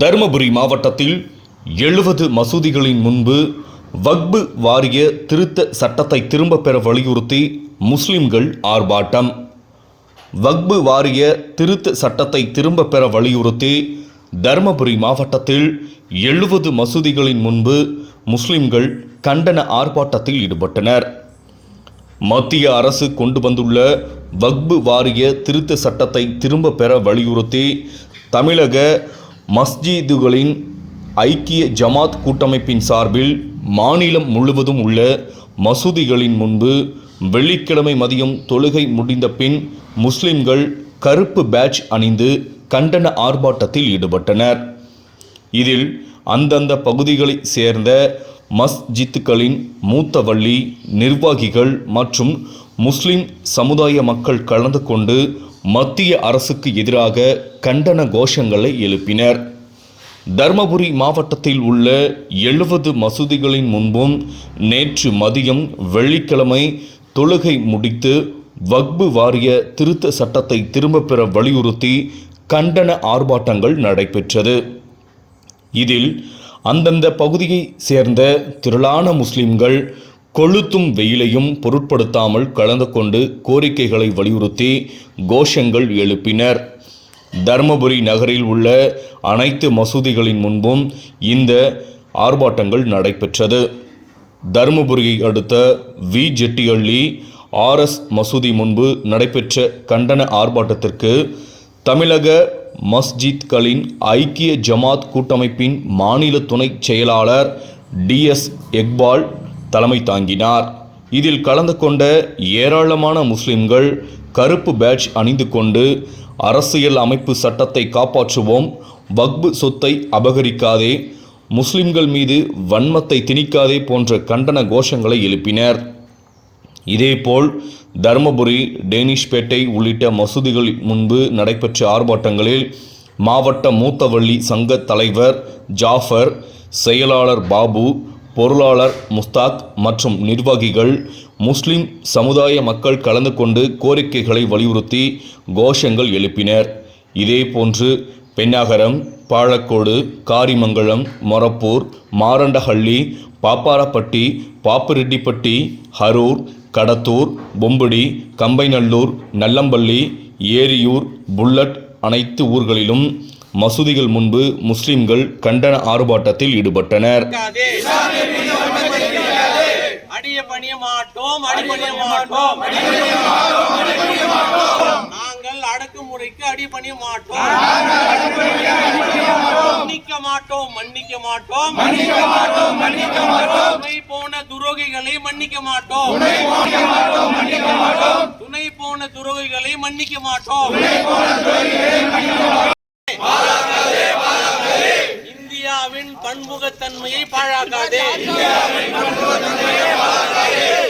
தருமபுரி மாவட்டத்தில் எழுபது மசூதிகளின் முன்பு வக்பு வாரிய திருத்த சட்டத்தை திரும்பப் பெற வலியுறுத்தி முஸ்லிம்கள் ஆர்ப்பாட்டம். வக்பு வாரிய திருத்த சட்டத்தை திரும்பப் பெற வலியுறுத்தி தருமபுரி மாவட்டத்தில் எழுபது மசூதிகளின் முன்பு முஸ்லிம்கள் கண்டன ஆர்ப்பாட்டத்தில் ஈடுபட்டனர். மத்திய அரசு கொண்டு வந்துள்ள வக்பு வாரிய திருத்த சட்டத்தை திரும்ப பெற வலியுறுத்தி தமிழக மஸ்ஜிதுகளின் ஐக்கிய ஜமாத் கூட்டமைப்பின் சார்பில் மாநிலம் முழுவதும் உள்ள மசூதிகளின் முன்பு வெள்ளிக்கிழமை மதியம் தொழுகை முடிந்த பின் முஸ்லிம்கள் கருப்பு பேட்ச் அணிந்து கண்டன ஆர்ப்பாட்டத்தில் ஈடுபட்டனர். இதில் அந்தந்த பகுதிகளைச் சேர்ந்த மஸ்ஜித்துக்களின் மூத்த வள்ளி நிர்வாகிகள் மற்றும் முஸ்லிம் சமுதாய மக்கள் கலந்து கொண்டு மத்திய அரசுக்கு எதிராக கண்டன கோஷங்களை எழுப்பினர். தர்மபுரி மாவட்டத்தில் உள்ள எழுபது மசூதிகளின் முன்பும் நேற்று மதியம் வெள்ளிக்கிழமை தொழுகை முடித்து வக்பு வாரிய திருத்த சட்டத்தை திரும்பப் பெற வலியுறுத்தி கண்டன ஆர்ப்பாட்டங்கள் நடைபெற்றது. இதில் அந்தந்த பகுதியைச் சேர்ந்த திரளான முஸ்லிம்கள் கொளுத்தும் வெயிலையும் பொருட்படுத்தாமல் கலந்து கொண்டு கோரிக்கைகளை வலியுறுத்தி கோஷங்கள் எழுப்பினர். தருமபுரி நகரில் உள்ள அனைத்து மசூதிகளின் முன்பும் இந்த ஆர்ப்பாட்டங்கள் நடைபெற்றது. தருமபுரியை அடுத்த வி. ஜெட்டியள்ளி ஆர்எஸ் மசூதி முன்பு நடைபெற்ற கண்டன ஆர்ப்பாட்டத்திற்கு தமிழக மஸ்ஜித்களின் ஐக்கிய ஜமாத் கூட்டமைப்பின் மாநில துணைச் செயலாளர் டிஎஸ் எக்பால் தலைமை தாங்கினார். இதில் கலந்து கொண்ட ஏராளமான முஸ்லிம்கள் கருப்பு பேட்ச் அணிந்து கொண்டு அரசியல் அமைப்பு சட்டத்தை காப்பாற்றுவோம் வக்பு சொத்தை அபகரிக்காதே முஸ்லிம்கள் மீது வன்மத்தை திணிக்காதே போன்ற கண்டன கோஷங்களை எழுப்பினர். இதேபோல் தருமபுரி டேனிஷ்பேட்டை உள்ளிட்ட மசூதிகள் முன்பு நடைபெற்ற ஆர்ப்பாட்டங்களில் மாவட்ட மூத்தவள்ளி சங்க தலைவர் ஜாஃபர் செயலாளர் பாபு பொருளாளர் முஸ்தாக் மற்றும் நிர்வாகிகள் முஸ்லிம் சமுதாய மக்கள் கலந்து கொண்டு கோரிக்கைகளை வலியுறுத்தி கோஷங்கள் எழுப்பினர். இதேபோன்று பெண்ணாகரம் பாலக்கோடு காரிமங்கலம் மொரப்பூர் மாரண்டஹள்ளி பாப்பாரப்பட்டி பாப்பிரெட்டிப்பட்டி ஹரூர் கடத்தூர் பொம்புடி கம்பைநல்லூர் நல்லம்பள்ளி ஏரியூர் புல்லட் அனைத்து ஊர்களிலும் மசூதிகள் முன்பு முஸ்லிம்கள் கண்டன ஆர்ப்பாட்டத்தில் ஈடுபட்டனர். அடிய பணிய மாட்டோம் அடிபணிய மாட்டோம். நாங்கள் அடக்குமுறைக்கு அடிபணிய மாட்டோம் மன்னிக்க மாட்டோம் மன்னிக்க மாட்டோம். மன்னிக்க மாட்டோம் மன்னிக்க மாட்டோம். துணை போன துரோகிகளை மன்னிக்க மாட்டோம். துணை போன துரோகிகளை மன்னிக்க மாட்டோம். இந்தியாவின் பன்முகத்தன்மையை பாழாக்காதே.